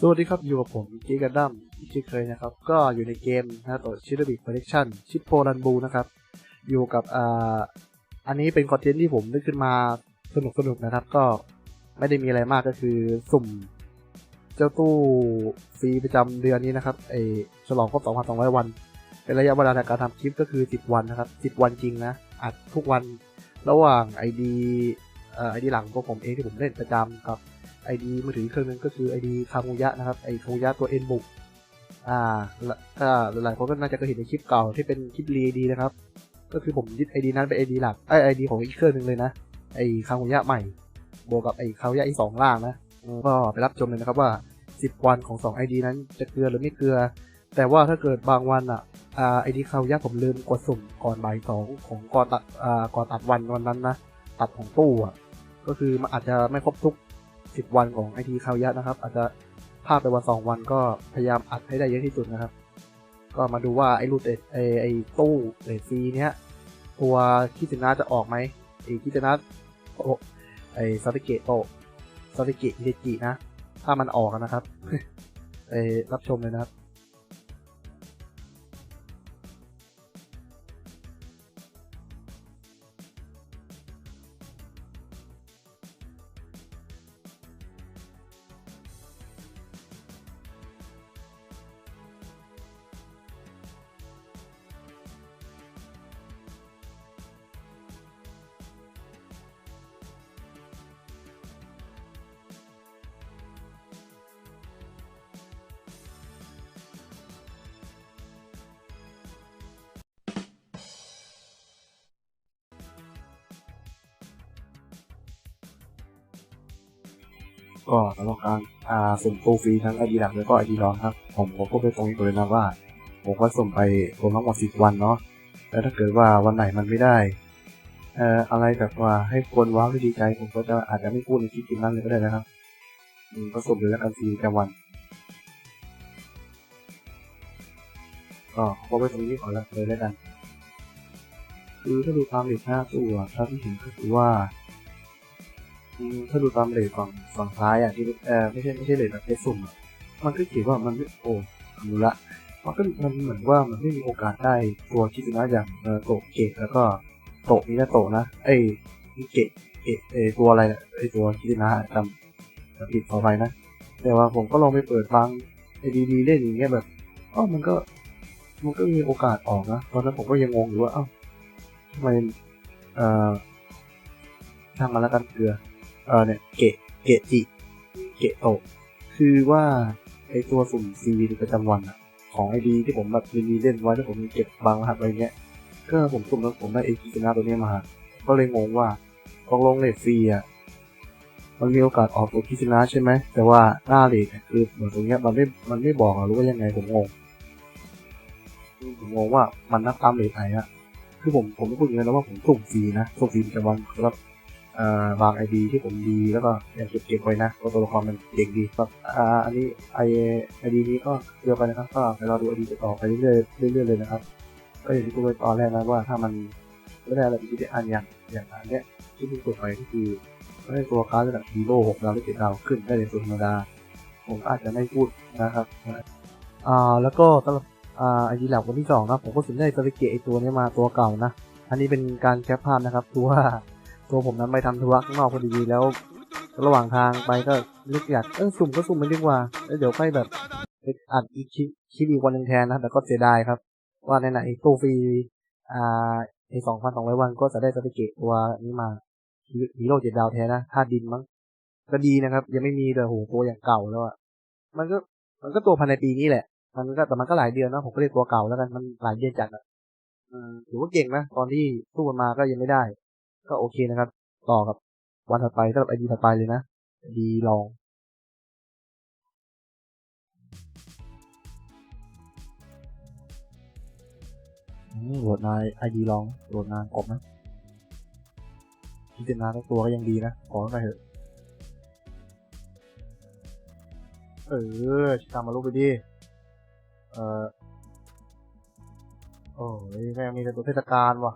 สวัสดีครับ อยู่กับผมกีกันดั้มที่เคยนะครับ ก็อยู่ในเกมนะตัวชิ r บิ c คอลเล t ชันชิปโปรันบูนะครับ อยู่กับอ่าอันนี้เป็นคอนเทนต์ที่ผมนึกขึ้นมาสนุกสนุกนะครับ ก็ไม่ได้มีอะไรมากก็คือสุ่ม เจ้าตู้ฟรีประจำเดือนนี้นะครับไอฉลองครบ 2,200 วัน เป็นระยะเวลาในการทำคลิปก็คือ 10 วันนะครับ 10 วันจริงนะ อัดทุกวันระหว่าง ID เอ่อ ID หลังของผมเองที่ผมเล่นประจำกับ ID มือถือเครื่องหนึงก็คือ ID คามุยะนะครับไอคามุยะตัวเอ็นบุกอ่าละถ้าหลายคนก็น่าจะเคยเห็นในคลิปเก่าที่เป็นคลิปรีดีนะครับ ก็คือผมยึด ID นั้นเป็น ID หลักไอไอดีของอีกเครื่องหนึงเลยนะไอคามุยะใหม่ บวกกับไอคามุยะอีสองล่างนะก็ไปรับชมเลยนะครับว่า 10 วันของ 2 ID นั้นจะเกลือหรือไม่เกลือ แต่ว่าถ้าเกิดบางวันอะไอดีคามุยะผมลืมกดสุ่มก่อนบ่ายสองของก่อนตัดอ่าก่อนตัดวันวันนั้นนะ ตัดของตู้อะ ก็คือมันอาจจะไม่ครบทุก 10 วันของไอทีคาวยะนะครับ อาจจะพลาดไปวันสองวันก็พยายามอัดให้ได้เยอะที่สุดนะครับ ก็มาดูว่าไอรูดเอไอไอตู้เลดซีเนี้ยตัวคิซินะจะออกไหมไอคิซินะโอไอซาติเกะโตซาติเกะอิเดจินะ ถ้ามันออกนะครับไปรับชมเลยนะครับ ก็สำหรับการอ่าสุ่มตู้ฟรีทั้งไอดีหลักแล้วก็ไอดีรองครับ ผมผมพูดไปตรงนี้ก่อนเลยนะว่า ผมก็สุ่มไปรวมทั้งหมดสิบวันเนาะแล้วถ้าเกิดว่าวันไหนมันไม่ได้เอ่ออะไรแบบว่าให้คนว้าวดีใจ ผมก็จะอาจจะไม่พูดในคลิปจริงนั้นเลยก็ได้นะครับอืมก็สุ่มเลยแล้วกันฟรีประจำวันก็ขอไปตรงนี้ก่อนแล้วเลยแล้วกัน คือถ้าดูตามเลทหน้าตู้อะถ้าที่เห็นก็คือว่า ถ้าดูตามเลทฝั่งฝั่งซ้ายอะที่เออไม่ใช่ไม่ใช่เลทแบบเพชรสุ่มอะมันก็เขียนว่ามันโอ้รู้ละมันก็มันเหมือนว่ามันไม่มีโอกาสได้ตัวคิดนะอย่างโตเกะแล้วก็โตะนี่นะโตนะไอ้เกะเกะไอ้ตัวอะไรนะไอ้ตัวคิดนะจำจำผิดขอไปนะแต่ว่าผมก็ลองไปเปิดฟังไอ้ดีๆเล่นอย่างเงี้ยแบบอ๋อมันก็มันก็มีโอกาสออกนะตอนนั้นผมก็ยังงงอยู่ว่าเอ้าทำไมเอ่อช่างมันแล้วกันเกลือ เออเนี่ยเกะเกะจิเกะโตคือว่าไอตัวสุ่มซีวีประจำวันอะของไอดีที่ผมแบบมีเล่นไว้แล้วผมมีเก็บบางรหัสอะไรเงี้ยก็ผมสุ่มแล้วผมได้ไอคินาตัวนี้มา ก็เลยงงว่าตกลงเลทฟรีอะมันมีโอกาสออกตัวคิซินะใช่ไหม แต่ว่าหน้าเลทคือเหมือนตรงเนี้ยมันไม่มันไม่บอกอะรู้ว่ายังไงผมงงผมงงว่ามันนับตามเลทไหนอะคือผมผมไม่พูดอย่างนั้นนะว่าผมสุ่มฟรีนะสุ่มฟรีประจำวันสำหรับ เอ่อบางไอดีที่ผมดีแล้วก็อยากเก็บเก็บไว้นะเพราะตัวละครมันเก่งดีครับอ่าอันนี้ไอไอดีนี้ก็เดียวกันนะครับ ก็ไปรอดูไอดีต่อไปเรื่อยๆเรื่อยๆเลยนะครับ ก็อย่างที่พูดไว้ตอนแรกนะว่าถ้ามันไม่ได้อะไรที่ได้อันอย่างอย่างอันเนี้ยที่เพิ่งกดไปก็คือได้ตัวการ์ดระดับฮีโร่หกดาวหรือเจ็ดดาวขึ้นได้ในตัวธรรมดา ผมอาจจะไม่พูดนะครับอ่าแล้วก็สำหรับอ่าไอดีหลักวันที่สองนะผมก็สนใจสวิเกตไอตัวนี้มาตัวเก่านะอันนี้เป็นการแคปภาพนะครับคือว่า ตัวผมนั้นไปทำธุระข้างนอกพอดีแล้ว ระหว่างทางไปก็นึกอยากเออสุ่มก็สุ่มไปดีกว่าแล้วเดี๋ยวไปแบบไปอัดอีกคลิปอีกวันหนึ่งแทนนะแต่ก็เสียดายครับ ว่าในไหนตู้ฟรีอ่าไอสองพันสองร้อยวันก็จะได้สติเกตตัวนี้มาฮีโร่เจ็ดดาวแท้นะธาตุดินมั้งก็ดีนะครับ ยังไม่มีเลยโหตัวอย่างเก่าแล้วอะมันก็มันก็ตัวภายในปีนี้แหละ มันก็แต่มันก็หลายเดือนนะผมก็เรียกตัวเก่าแล้วกันมันหลายเดือนจัดอะอืมถือว่าเก่งนะตอนที่สู้มันมาก็ยังไม่ได้ ก็โอเคนะครับ ต่อกับวันถัดไปสำหรับไอดีถัดไปเลยนะดีลอง โหลดนายไอดีลองโหลดนานกบนะพิจารณาตัวก็ยังดีนะ ขอไปเถอะ เออตามมาลูกไปดิ เออโอ้ยแม่งมีแต่ตัวเทศกาลว่ะ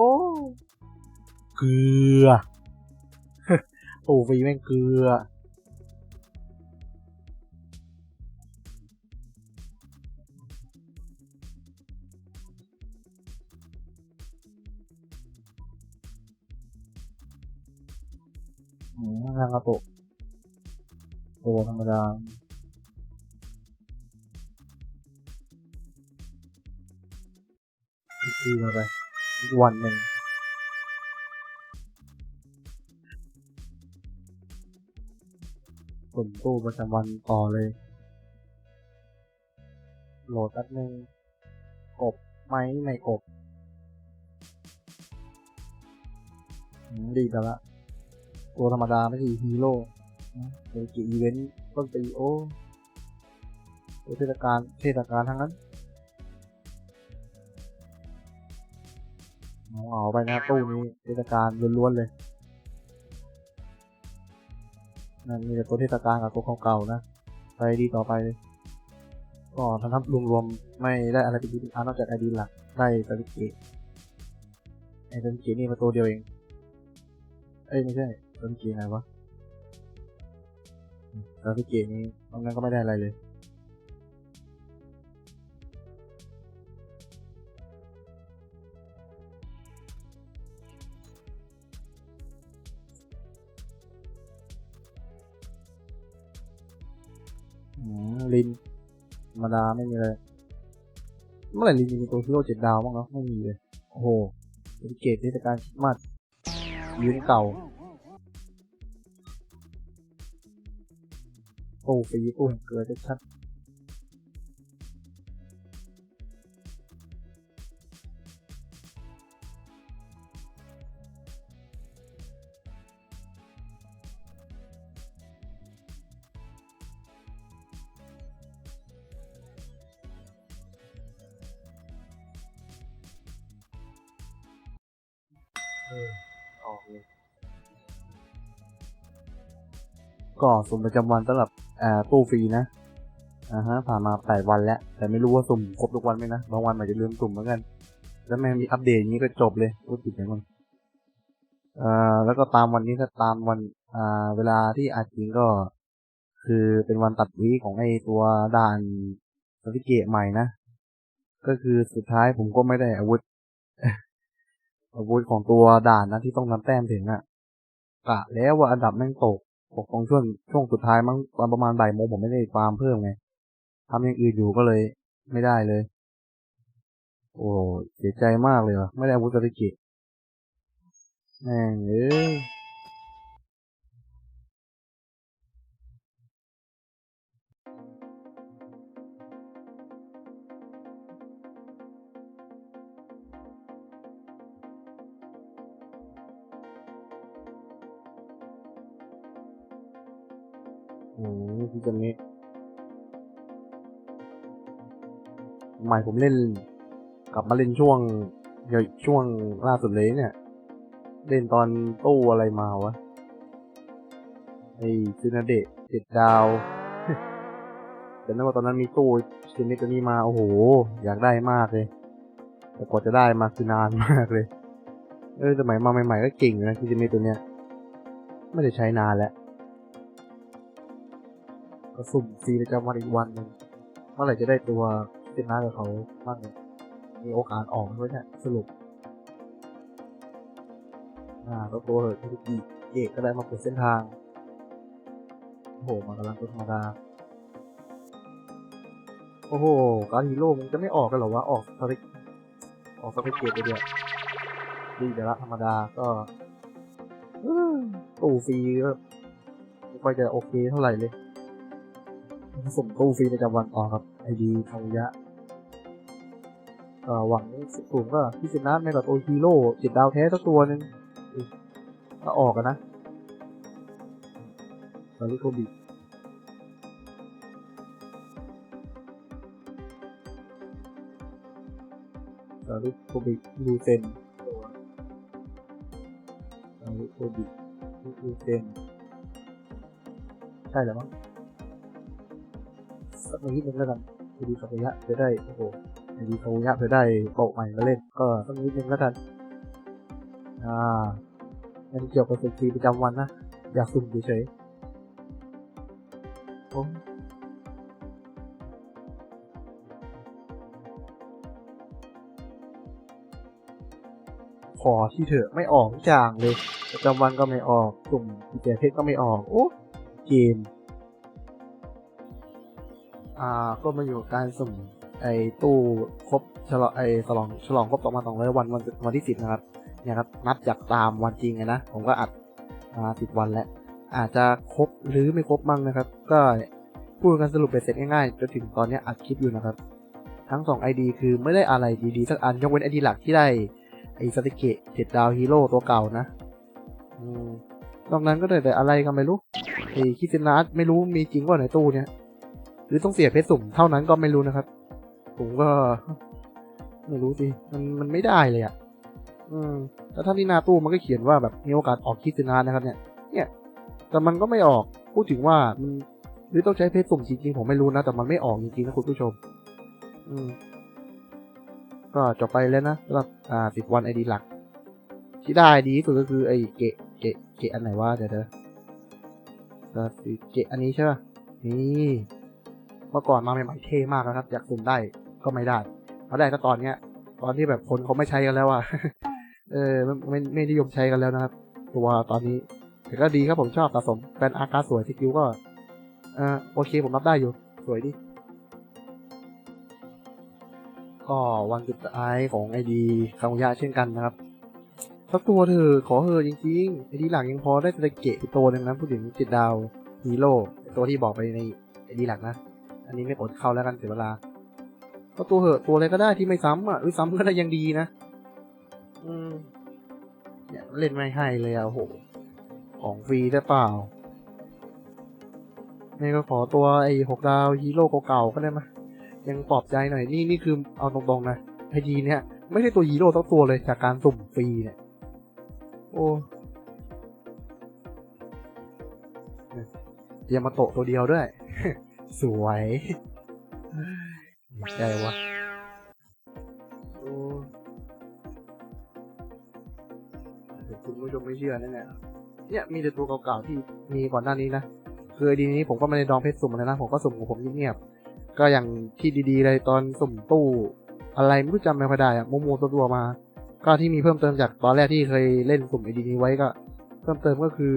โอ้เกลือโอ้ฟีแม่งเกลือ หมูนางกระโปะตัวธรรมดาคือไร วันหนึ่งส่งตู้ประจำวันต่อเลย โหลดแป๊บนึง กบไหมในกบดีแต่ละ ตัวธรรมดาไม่ใช่ฮีโร่เป็นกี่อีเวนต์ต้นปีโอ้เทศกาลเทศกาลทั้งนั้น เอาเอาไปนะตู้นี้เทศกาลล้วนๆเลยนั่นมีแต่ตัวเทศกาลกับตัวเก่าๆนะ ไปดีต่อไปเลยก็ถ้านับรวมๆไม่ได้อะไรเป็นดีเป็นอานอกจากไอดีหลักได้สติเกตไอสติเกตนี่มาตัวเดียวเอง เอ้ยไม่ใช่สติเกตไงวะสติเกตนี้ตรงนั้นก็ไม่ได้อะไรเลย ลินธรรมดาไม่มีเลย เมื่อไหร่ลินจะมีตัวฮีโร่เจ็ดดาวบ้างเนาะไม่มีเลย โอ้โหเป็นเกตเทศกาลคริสต์มาสยืนเก่าโอ้ฟรีตู้แห่งเกลือชัด ออออกเลยก็สุ่มประจำวันสำหรับอ่าตู้ฟรีนะอ่าฮะผ่านมาแปดวันแล้ว แต่ไม่รู้ว่าสุ่มครบทุกวันไหมนะบางวันอาจจะลืมสุ่มเหมือนกัน แล้วแม่งมีอัปเดตอย่างนี้ก็จบเลยพูดผิดไปมั้งอ่าแล้วก็ตามวันนี้ถ้าตามวันอ่าเวลาที่อาจจริงก็ คือเป็นวันตัดวีของไอตัวด่านสติเกตใหม่นะก็คือสุดท้ายผมก็ไม่ได้อาวุธ อาวุธของตัวด่านนะที่ต้องนำแต้มถึงอะกะแล้วว่าอันดับแม่งตกตกตรงช่วงช่วงสุดท้ายมั้งตอนประมาณบ่ายโมงผมไม่ได้ฟาร์มเพิ่มไงทำอย่างอื่นอยู่ก็เลยไม่ได้เลย โอ้เสียใจมากเลยว่ะไม่ได้อาวุธสติกิแม่งเอ้ย อ้พี่จะมิใหม่ผมเล่น กลับมาเล่นช่วงเดี๋ยวช่วงล่าสุดเลยเนี่ย เล่นตอนตู้อะไรมาวะไอ้ซูนาเดะเจ็ดดาวแต่นั่นว่าตอนนั้นมีตู้ซินิตัวนี้มา โอ้โห อยากได้มากเลย แต่กว่าจะได้มาคือนานมากเลย เออสมัยมาใหม่ๆก็เก่งอยู่นะซินิตัวเนี้ย ไม่ได้ใช้นานแล้ว ก็สุ่มฟรีประจำวันอีกวันหนึ่งเมื่อไหร่จะได้ตัวเป็นน้ากับเขาบ้างเนี่ยมีโอกาสออกไหมเนี่ยสรุปอ่าแล้วตัวเหอะทุกทีเอกก็ได้มาเปิดเส้นทางโอ้โหมากำลังตัวธรรมดาโอ้โหการฮีโร่มันจะไม่ออกกันเหรอวะออกสเปกออกสเปกเกตไปเดียวดีแต่ละธรรมดาก็อืมตู้ฟรีก็ไม่ค่อยจะโอเคเท่าไหร่เลย ส่งตู้ฟรีประจำวันต่อครับไอดีทาวยะหวังสูงก็ที่สินะในกับตัวฮีโร่จิตดาวแท้สักตัวหนึ่งถ้าออกกันนะซารุโคบิซารุโคบิลูเซนซารุโคบิลูเซนใช่แล้วมั้ง สักนิดนึงแล้วกันไอดีคาเยะจะได้โอ้โหไอดีคาเยะจะได้โปะใหม่มาเล่นก็สักนิดนึงแล้วกัน อ่ามันเกี่ยวกับสุขีประจำวันนะอยากสุ่มเฉยๆผมขอที่เถอะไม่ออกทุกอย่างเลย ประจำวันก็ไม่ออกกลุ่มกุญแจเพชรก็ไม่ออก โอ้ เกม อ่าก็มาอยู่การสุ่มไอ้ตู้ครบฉลองไอ้ฉลองฉลองครบสองพันสองร้อยวันวันวันที่สิบนะครับเนี่ยครับนับจากตามวันจริงเลยนะผมก็อัดมาสิบวันแล้ว อาจจะครบหรือไม่ครบมั่งนะครับ ก็พูดกันสรุปไปเสร็จง่ายๆจนถึงตอนนี้อัดคลิปอยู่นะครับ ทั้งสอง ID คือไม่ได้อะไรดีๆสักอันยกเว้น ID หลักที่ได้ไอ้สติเกะเจ็ดดาวฮีโร่ตัวเก่านะอืมนอกนั้นก็ได้แต่อะไรกันไม่รู้ไอ้คิซินาสไม่รู้มีจริงว่าในตู้เนี่ย หรือต้องเสียเพชรสุ่มเท่านั้นก็ไม่รู้นะครับ ผมก็ ไม่รู้สิมันมันไม่ได้เลยอะ่ะ อืมแล้วถ้าที่นาตู้มันก็เขียนว่าแบบมีโอกาสออกคิซินาสนะครับ เนี่ย เนี่ย แต่มันก็ไม่ออกพูดถึงว่ามันหรือต้องใช้เพชรสุ่มจริงๆผมไม่รู้นะ แต่มันไม่ออกจริงๆนะคุณผู้ชม อืม ก็จบไปแล้วนะสำหรับอ่าสิบวันไอดีหลัก ที่ได้ดีที่สุดก็คือไอเกะเกะเกะอันไหนวะเดี๋ยวเดี๋ยวก็คือเกะอันนี้ใช่ป่ะนี่ เมื่อก่อนมาใหม่ๆเท่มากนะครับ อยากสุ่มได้ก็ไม่ได้เขาได้ก็ตอนเนี้ย ตอนที่แบบคนเขาไม่ใช้กันแล้วอะเออไม่ไม่ไม่นิยมใช้กันแล้วนะครับ ตัวตอนนี้แต่ก็ดีครับผมชอบสะสมแฟนอาร์การสวยสกิลก็เออโอเคผมรับได้อยู่ สวยดีก็วันสุดท้ายของไอดีคามุยะเช่นกันนะครับสักตัวเธอะขอเธอะจริงๆไอดีหลักยังพอได้สเกะตัวหนึ่งนะพูดถึงจิตดาวฮีโร่ตัวที่บอกไปในไอดีหลักนะ อันนี้ไม่อดเข้าแล้วกันเสียเวลาก็ตัวเหอะตัวอะไรก็ได้ที่ไม่ซ้ำอะหรือซ้ำก็ได้ยังดีนะ อืมเนี่ยเล่นไม่ให้เลยอะโห ของฟรีได้เปล่านี่ก็ขอตัวไอ้หกดาวฮีโร่เก่าๆก็ได้ไหมยังปลอบใจหน่อยนี่นี่คือเอาตรงๆนะไอดีเนี่ยไม่ใช่ตัวฮีโร่ทั้งตัวเลยจากการสุ่มฟรีเนี่ย โอ้ยามาโตะตัวเดียวด้วย สวยใจวะโอ้คุณผู้ชมไม่เชื่อแน่ๆเนี่ยมีแต่ตัวเก่าๆที่มีก่อนหน้านี้นะคือดีนี้ผมก็ไม่ได้ดองเพชรสุ่มเลยนะ ผมก็สุ่มของผมเงียบๆก็อย่างที่ดีๆเลยตอนสุ่มตู้ อะไรไม่รู้จำไม่ค่อยได้อะโมโมตัวตัวๆมา ก็ที่มีเพิ่มเติมจากตอนแรกที่เคยเล่นสุ่มไอดีนี้ไว้ก็ เพิ่มเติมก็คือ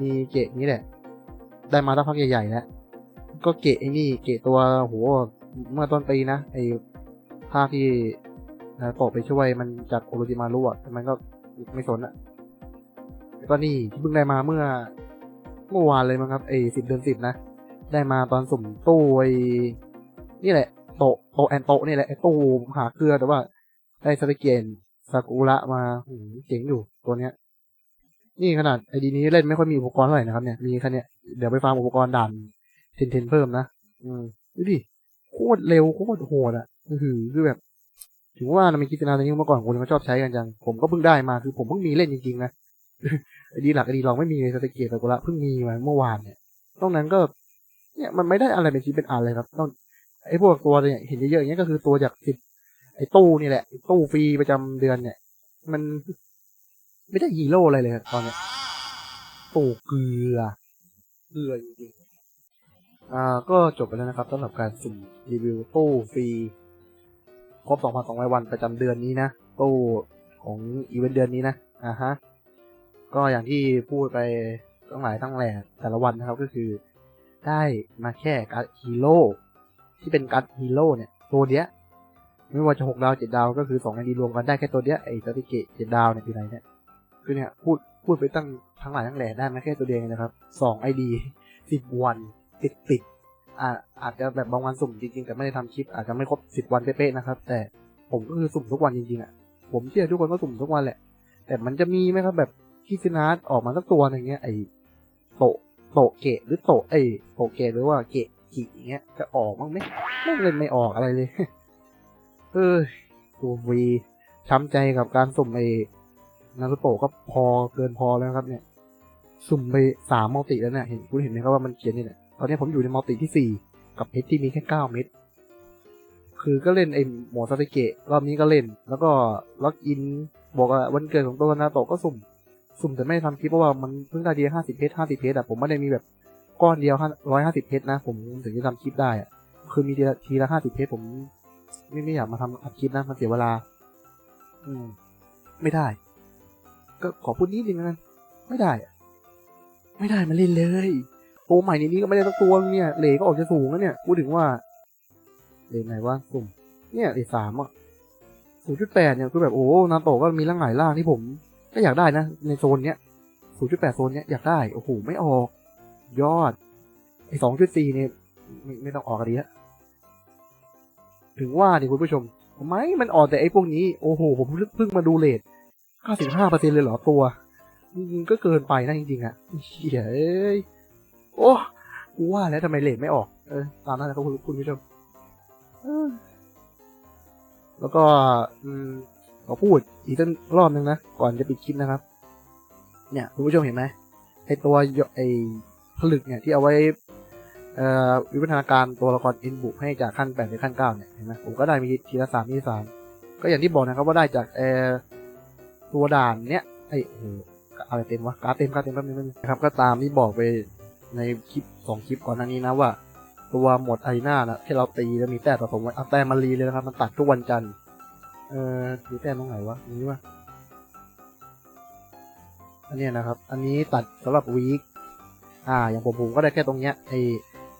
มีเกะนี้แหละ ได้มาตั้งพักใหญ่ๆแล้ว ก็เกะไอ้นี่เกะตัวโหเมื่อต้นปีนะไอ้ภาคที่นะโตะไปช่วยมันจากโอโรจิมารุอะแต่มันก็ไม่สนอะแล้วก็นี่เพิ่งได้มาเมื่อเมื่อวานเลยมั้งครับไอ้สิบเดือนสิบนะ ได้มาตอนสุ่มตู้ไอ้นี่แหละ โตโตแอนโตนี่แหละไอ้ตู้หาเกลือแต่ว่า ได้สเตเกนซากุระมาหืมเจ๋งอยู่ตัวเนี้ย นี่ขนาดไอดีนี้เล่นไม่ค่อยมีอุปกรณ์เท่าไหร่นะครับเนี่ยมีแค่เนี้ยเดี๋ยวไปฟาร์มอุปกรณ์ด่าน เทนเทนเพิ่มนะอืมดูดิโคตรเร็วโคตรโหดอะคือคือแบบ ถึงว่านะมีกิจนาตัวนี้เมื่อก่อนคนเขาชอบใช้กันจัง ผมก็เพิ่งได้มาคือผมเพิ่งมีเล่นจริงๆนะไอดีหลักไอดีรองไม่มีเลยสเตเกตซากุระเพิ่งมีมาเมื่อวานเนี่ยนอกนั้นก็ เนี่ยมันไม่ได้อะไรเป็นชิ้นเป็นอันเลยครับนอกไอพวกตัวเนี่ยเห็นเยอะๆอย่างเงี้ยก็คือตัวจากสิบไอตู้นี่แหละตู้ฟรีประจำเดือนเนี่ย มันไม่ได้ฮีโร่อะไรเลยตอนเนี้ยตู้เกลือเกลือจริง อ่าก็จบไปแล้วนะครับสำหรับการสุ่มรีวิวตู้ฟรี ครบ 2,200 วันประจำเดือนนี้นะ ตู้ของอีเวนต์เดือนนี้นะอ่าฮะก็อย่างที่พูดไปตั้งหลายตั้งแหล่แต่ละวันนะครับก็คือ ได้มาแค่การ์ดฮีโร่ที่เป็นการ์ดฮีโร่เนี่ย ตัวเนี้ยไม่ว่าจะหกดาวเจ็ดดาวก็คือสองไอดีรวมกันได้แค่ตัวเนี้ยไอ้สติเกตเจ็ดดาวเนี่ยคืออะไรเนี่ยคือเนี่ยพูดพูดไปตั้งทั้งหลายทั้งแหล่ได้มาแค่ตัวเดียวนะครับสองไอดีสิบวัน ติดติดอ่าอาจจะแบบบางวันสุ่มจริงๆ แต่ไม่ได้ทำคลิปอาจจะไม่ครบสิบวันเป๊ะๆนะครับ แต่ผมก็คือสุ่มทุกวันจริงๆอะผมเชื่อทุกคนก็สุ่มทุกวันแหละ แต่มันจะมีไหมครับแบบคิซินาสออกมาสักตัวหนึงเงี้ยไอ้โตโตเกะหรือโตไอ้โตเกะหรือว่าเกะกิอย่างเงี้ยจะออกบ้างไหมไม่เล่นไม่ออกอะไรเลยเออตัววีช้ำใจกับการสุ่มไอ้นารุโตะก็พอเกินพอแล้วครับเนี่ย สุ่มไปสามมัลติแล้วเนี่ยเห็นคุณเห็นไหมครับว่ามันเขียนนี่เนี่ย ตอนนี้ผมอยู่ในมัลติที่สี่กับเพชรที่มีแค่เก้าเม็ด คือก็เล่นไอ้หมอซาเตเกะรอบนี้ก็เล่น แล้วก็ล็อกอินบอกว่าวันเกิดของตัวนาโตะก็สุ่ม สุ่มแต่ไม่ได้ทำคลิปเพราะว่ามันเพิ่งได้ทีห้าสิบเพชรห้าสิบเพชรอะผมไม่ได้มีแบบก้อนเดียวร้อยห้าสิบเพชรนะ ผมถึงจะทำคลิปได้อะคือมีทีละทีละห้าสิบเพชรผมไม่ไม่อยากมาทำอัดคลิปนะมันเสียเวลา อืม ไม่ได้ ก็ขอพูดนิดนึงนะไม่ได้อะไม่ได้มาเล่นเลย ตัวใหม่ในนี้ก็ไม่ได้สักตัวนึงเนี่ยเหลก็ออกจะสูงแล้วเนี่ยพูดถึงว่าเหลไหนวะกลุ่มเนี่ยเหลสามอะศูนย์จุดแปดเนี่ยคือแบบโอ้นาโตก็มีร่างหลายร่างที่ผมก็อยากได้นะ ในโซนเนี้ยศูนย์จุดแปดโซนเนี้ยอยากได้โอ้โหไม่ออก ยอดไอสองจุดสี่เนี่ยไม่ไม่ต้องออกกันดีฮะถึงว่าดิคุณผู้ชมทำไมมันออกแต่ไอ้พวกนี้โอ้โหผมเพิ่งมาดูเลท95%เลยเหรอตัว ก็เกินไปนะจริงๆอะเฮียเอ้ย โอ้กูว่าแล้วทำไมเลทไม่ออก เออตามนั้นแหละครับคุณคุณผู้ชมแล้วก็อืมขอพูดอีกสักรอบนึงนะ ก่อนจะปิดคลิปนะครับ เนี่ย คุณผู้ชมเห็นไหมไอตัวไอผลึกเนี่ยที่เอาไว้อ่อวิวัฒนาการตัวละครอินบุให้จากขั้นแปดไปขั้นเก้าเนี่ยเห็นไหมผมก็ได้มีทีละสามทีละสามก็อย่างที่บอกนะครับว่าได้จากเอ่อตัวด่านเนี้ยไอ้ยโอ้โหอะไรเต็มวะการเต็มการเต็มแป๊บนึงแป๊บนึงนะครับ ก็ตามที่บอกไป ในคลิปสองคลิปก่อนหน้านี้นะว่า ตัวหมดไอารีนานะที่เราตีแล้วมีแต้มผสมไว้เอาแต้มมารีเลยนะครับ มันตัดทุกวันจันทร์เอ่อมีแต้มตรงไหนวะนี่วะอันนี้นะครับ อันนี้ตัดสำหรับวีคอ่า อย่างผมผมก็ได้แค่ตรงเนี้ยไอ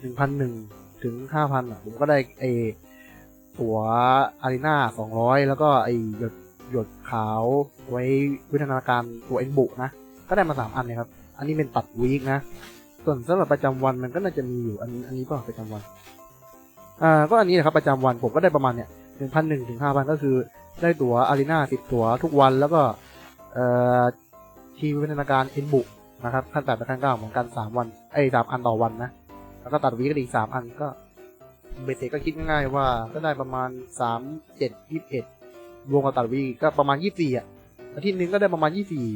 หนึ่งพันหนึ่งถึงห้าพันอะ ผมก็ได้ไอตั๋วอารีนาสองร้อยแล้วก็ไอหยดหยดขาวไว้วิทยาการตัวเอ็นบุนะ ก็ได้มาสามอันเลยครับ อันนี้เป็นตัดวีคนะ ส่วนสำหรับประจำวันมันก็น่าจะมีอยู่อันอันนี้ก็ประจำวัน อ่าก็อันนี้นะครับประจำวันผมก็ได้ประมาณเนี่ยหนึ่งพันหนึ่งถึงห้าพันก็คือ ได้ตั๋วอารีนาสิบตั๋วทุกวันแล้วก็เอ่อทีมวิทยาการเอ็นบุนะครับขั้นแปดไปขั้นเก้าเหมือนกันสามวันไอ้สามอันต่อวันนะแล้วก็ตัดวีก็อีกสามอันก็เบสเซก็คิดง่ายๆว่าก็ได้ประมาณสามเจ็ดยี่สิบเอ็ดรวมกับตัดวีก็ประมาณยี่สี่อะอาทิตย์หนึงก็ได้ประมาณยี่สี่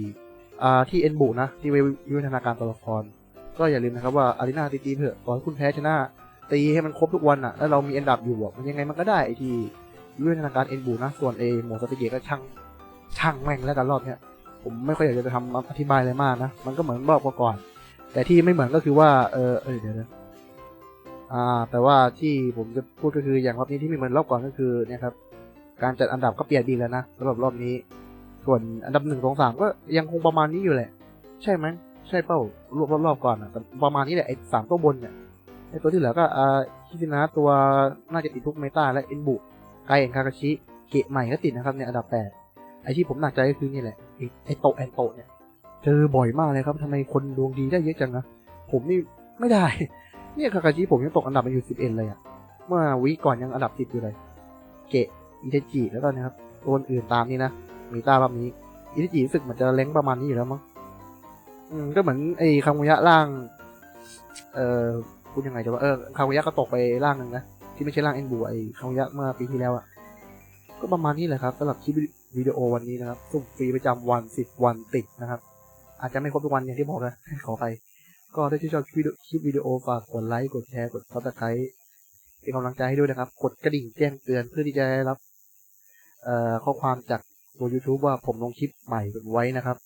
อ่าที่เอ็นบุนะที่วิวัฒนาการตัวละคร ก็อย่าลืมนะครับว่าอารีนาตีตีเถอะต่อให้คุณแพ้ชนะ ตีให้มันครบทุกวันอะแล้วเรามีอันดับอยู่อะมันยังไงมันก็ได้ไอที่วิวัฒนาการเอ็นบุนะส่วนเอหมวดสติเกตก็ช่างช่างแม่งแล้วกันรอบเนี้ยผมไม่ค่อยอยากจะทำอธิบายอะไรมากนะ มันก็เหมือนรอบก่อน แต่ที่ไม่เหมือนก็คือว่า เออเออเดี๋ยวนะอ่า แต่ว่าที่ผมจะพูดก็คืออย่างรอบนี้ที่ไม่เหมือนรอบก่อนก็คือเนี่ยครับ การจัดอันดับก็เปลี่ยนดีแล้วนะสำหรับรอบนี้ ส่วนอันดับหนึ่งสองสามก็ยังคงประมาณนี้อยู่แหละ ใช่ไหม ใช่เป้ารอบรอบรอบก่อนอะประมาณนี้แหละไอ้สามตัวบนเนี่ยไอ้ตัวที่เหลือก็อ่าคิซินะตัวน่าจะติดทุกเมตาและเอ็นบุไกเอ็นคากาชิเกะใหม่ก็ติดนะครับเนี่ยอันดับแปดไอ้ที่ผมหนักใจก็คือนี่แหละไอ้ไอโตแอนโตเนี่ยเจอบ่อยมากเลยครับทำไมคนดวงดีได้เยอะจังนะผมนี่ไม่ได้ เนี่ยคากาชิผมยังตกอันดับมาอยู่สิบเอ็ดเลยอะเมื่อวีก่อนยังอันดับสิบอยู่เลย เกะอิเทจิแล้วก็นะครับตัวอื่นตามนี้นะมีตารอบนี้อิเทจิรู้สึกเหมือนจะเล้งประมาณนี้อยู่แล้วมั้ง อืมก็เหมือนไอ้คังมุยะล่าง เอ่อพูดยังไงจะว่าเออคังมุยะก็ตกไปล่างหนึ่งนะที่ไม่ใช่ล่างเอ็นบูไอ้คังมุยะเมื่อปีที่แล้วอะก็ประมาณนี้แหละครับสำหรับคลิปวิดีโอวันนี้นะครับสุ่มฟรีประจำวันสิบวันติดนะครับ อาจจะไม่ครบทุกวันอย่างที่บอกนะขอไปก็ถ้าชื่นชอบคลิปวิดีโอคลิปวิดีโอฝากกดไลค์กดแชร์กดซับสไครต์เป็นกำลังใจให้ด้วยนะครับ กดกระดิ่งแจ้งเตือนเพื่อที่จะได้รับข้อความจากตัว YouTube ว่าผมลงคลิปใหม่ไว้นะครับ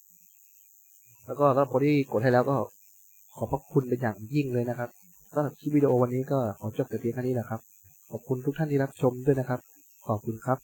แล้วก็ถ้าคนที่กดให้แล้วก็ขอบพระคุณเป็นอย่างยิ่งเลยนะครับสำหรับคลิปวิดีโอวันนี้ก็ขอจบแต่เพียงแค่นี้แหละครับ ขอบคุณทุกท่านที่รับชมด้วยนะครับ ขอบคุณครับ